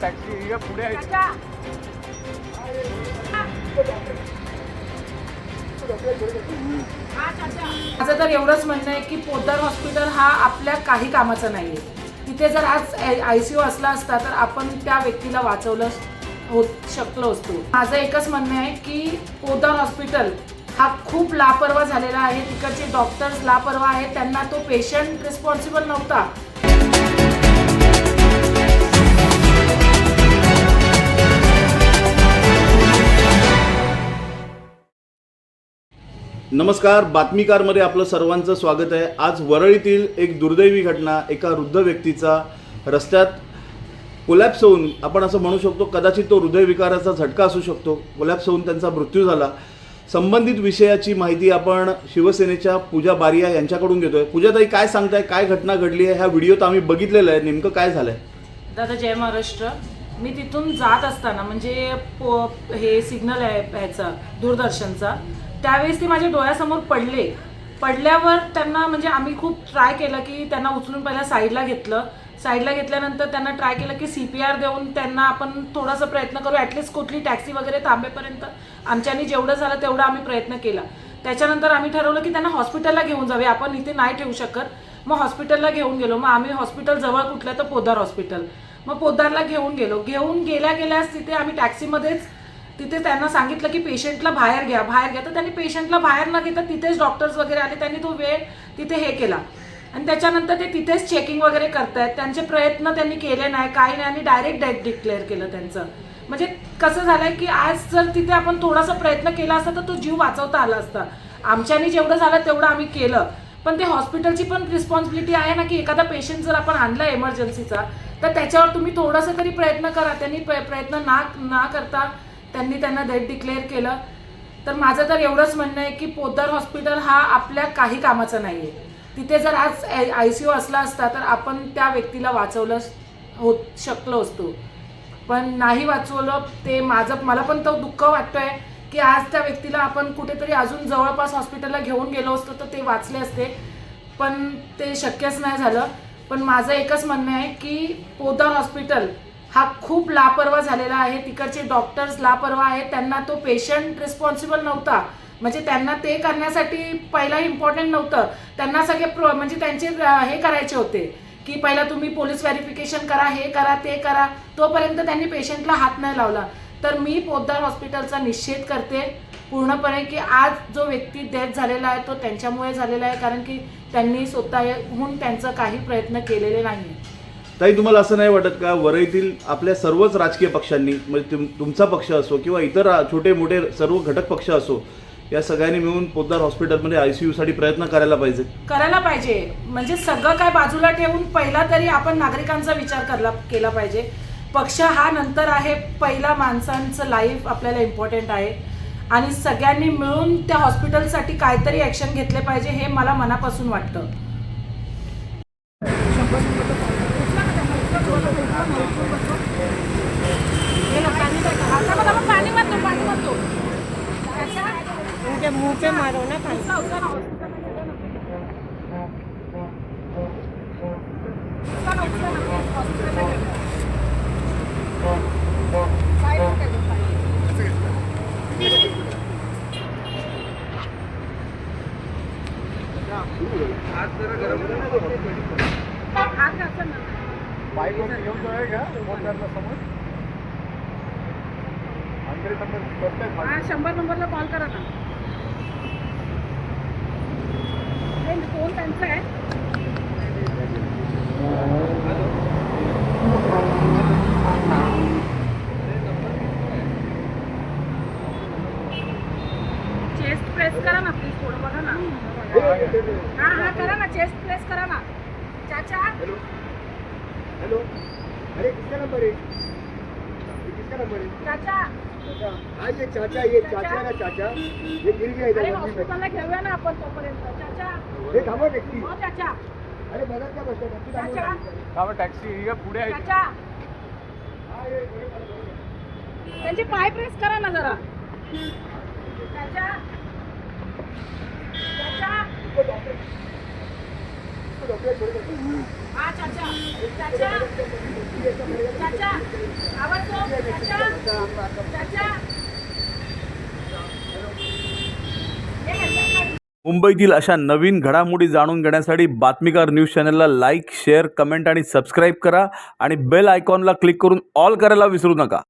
Taxi पुढे आहे माझं तर एवढंच म्हणणं आहे की पोद्दार हॉस्पिटल हा आपल्या काही कामाचा नाही आहे तिथे जर आज आय सी यू असला असता तर आपण त्या व्यक्तीला वाचवलं होत शकलो असतो. माझं एकच म्हणणं आहे की पोदार हॉस्पिटल हा खूप लापरवा झालेला आहे. तिकडचे डॉक्टर्स लापरवा आहेत. त्यांना तो पेशंट रिस्पॉन्सिबल नव्हता. नमस्कार. बातमीकारमध्ये आपलं सर्वांचं स्वागत आहे. आज वरळीतील एक दुर्दैवी घटना एका वृद्ध व्यक्तीचा रस्त्यात कोलॅप्स होऊन आपण असं म्हणू शकतो कदाचित तो हृदयविकाराचा झटका असू शकतो. कोलॅप्स होऊन त्यांचा मृत्यू झाला. संबंधित विषयाची माहिती आपण शिवसेनेच्या पूजा बारिया यांच्याकडून घेतोय. पूजाताई काय सांगताय? काय घटना घडली आहे? ह्या व्हिडिओत आम्ही बघितलेलं आहे. नेमकं काय झालंय? दादा जय महाराष्ट्र. मी तिथून जात असताना म्हणजे पो हे सिग्नल आहे ह्याचा दूरदर्शनचा त्यावेळेस ते माझ्या डोळ्यासमोर पडले. पडल्यावर त्यांना म्हणजे आम्ही खूप ट्राय केलं की त्यांना उचलून पहिल्या साईडला घेतलं. साईडला घेतल्यानंतर त्यांना ट्राय केलं की सी पी आर देऊन त्यांना आपण थोडासा प्रयत्न करू. ॲटलिस्ट कुठली टॅक्सी वगैरे थांबेपर्यंत आमच्यानी जेवढं झालं तेवढं आम्ही प्रयत्न केला. त्याच्यानंतर आम्ही ठरवलं की त्यांना हॉस्पिटलला घेऊन जावे आपण इथे नाही ठेवू शकत. मग हॉस्पिटलला घेऊन गेलो. मग आम्ही हॉस्पिटल जवळ कुठलं तर पोदार हॉस्पिटल. मग पोदारला घेऊन गेलो. घेऊन गेल्या गेल्यास तिथे आम्ही टॅक्सीमध्येच तिथे त्यांना सांगितलं की पेशंटला बाहेर घ्या. बाहेर घ्या. तर त्यांनी पेशंटला बाहेर न घेता तिथेच डॉक्टर्स वगैरे आले. त्यांनी तो वेळ तिथे हे केला. आणि त्याच्यानंतर ते तिथेच चेकिंग वगैरे करतायत. त्यांचे प्रयत्न त्यांनी केले नाही काही नाही. आणि डायरेक्ट डेथ डिक्लेअर केलं त्यांचं. म्हणजे कसं झालंय की आज जर तिथे आपण थोडासा प्रयत्न केला असता तर तो जीव वाचवता आला असता. आमच्यानी जेवढं झालं तेवढं आम्ही केलं. पण ते हॉस्पिटलची पण रिस्पॉन्सिबिलिटी आहे ना की एखादा पेशंट जर आपण आणला एमर्जन्सीचा तर त्याच्यावर तुम्ही थोडासा तरी प्रयत्न करा. त्यांनी प्र- प्रयत्न ना ना करता त्यांनी त्यांना डेथ डिक्लेअर केलं. तर माझं तर एवढंच म्हणणं आहे की पोद्दार हॉस्पिटल हा आपल्या काही कामाचा नाही आहे तिथे जर आज आय सी यू असला असता तर आपण त्या व्यक्तीला वाचवलं होत शकलो असतो. पण नाही वाचवलं ते माझं मला पण तो दुःख वाटतोय की आज त्या व्यक्तीला आपण कुठेतरी अजून जवळपास हॉस्पिटलला घेऊन गेलो असतो तर ते वाचले असते. पण ते शक्यच नाही झालं. पण माझं एकच म्हणणं आहे की पोदार हॉस्पिटल हा खूप लापरवा झालेला आहे. तिकडचे डॉक्टर्स लापरवा आहेत. त्यांना तो पेशंट रिस्पॉन्सिबल नव्हता. म्हणजे त्यांना ते करण्यासाठी पहिला इम्पॉर्टंट नव्हतं. त्यांना सगळे प्रो म्हणजे त्यांचे हे करायचे होते की पहिला तुम्ही पोलीस व्हेरिफिकेशन करा हे करा ते करा. तोपर्यंत त्यांनी पेशंटला हात नाही लावला. तर मी पोद्दार हॉस्पिटलचा निषेध करते पूर्णपणे की आज जो व्यक्ती डेथ झालेला आहे तो त्यांच्यामुळे झालेला आहे कारण की त्यांनी स्वतःहून त्यांचा काही प्रयत्न केलेले नाही ताई तुम्हाला असं नाही वाटत का वरईतील आपल्या सर्वच राजकीय पक्षांनी म्हणजे तुम तुमचा पक्ष असो किंवा इतर छोटे मोठे सर्व घटक पक्ष असो या सगळ्यांनी मिळून पोद्दार हॉस्पिटलमध्ये आय सी यूसाठी प्रयत्न करायला पाहिजे. करायला पाहिजे. म्हणजे सगळं काय बाजूला ठेवून पहिला तरी आपण नागरिकांचा विचार करला केला पाहिजे. पक्ष हा नंतर आहे पहिला माणसांचं लाईफ आपल्याला इम्पॉर्टंट आहे. आणि सगळ्यांनी मिळून त्या हॉस्पिटलसाठी काहीतरी ॲक्शन घेतले पाहिजे हे मला मनापासून वाटतं पाणी मारतो पाणी मारतो उनके मुंह ना बाईक घेऊन जाऊया का समोर खाली. शंभर नंबरला कॉल करा ना हे फोन त्यांचा आहे चेस्ट प्रेस करा ना प्लीज थोडं बघा ना हा हा करा ना चेस्ट प्रेस करा ना चाचा हेलो अरे किसका नंबर है ये किसका नंबर है चाचा हाँ ये चाचा ये चाचा का चाचा. ये गिर गया अरे इधर मंदिर में हॉस्पिटलला घेऊया ना आपण तोपर्यंत. चाचा. हे थांबा टॅक्सी हो चाचा. अरे बघा क्या बसता. चाचा. थांबा टॅक्सी पुढे आहे. चाचा. हा, ये- त्यांचे पाय प्रेस करा ना जरा. चाचा. चाचा. मुंबईतील अशा नवीन घडामोडी जाणून घेण्यासाठी बातमीकार न्यूज चॅनलला लाईक शेअर कमेंट आणि सबस्क्राईब करा आणि बेल आयकॉनला क्लिक करून ऑल करायला विसरू नका.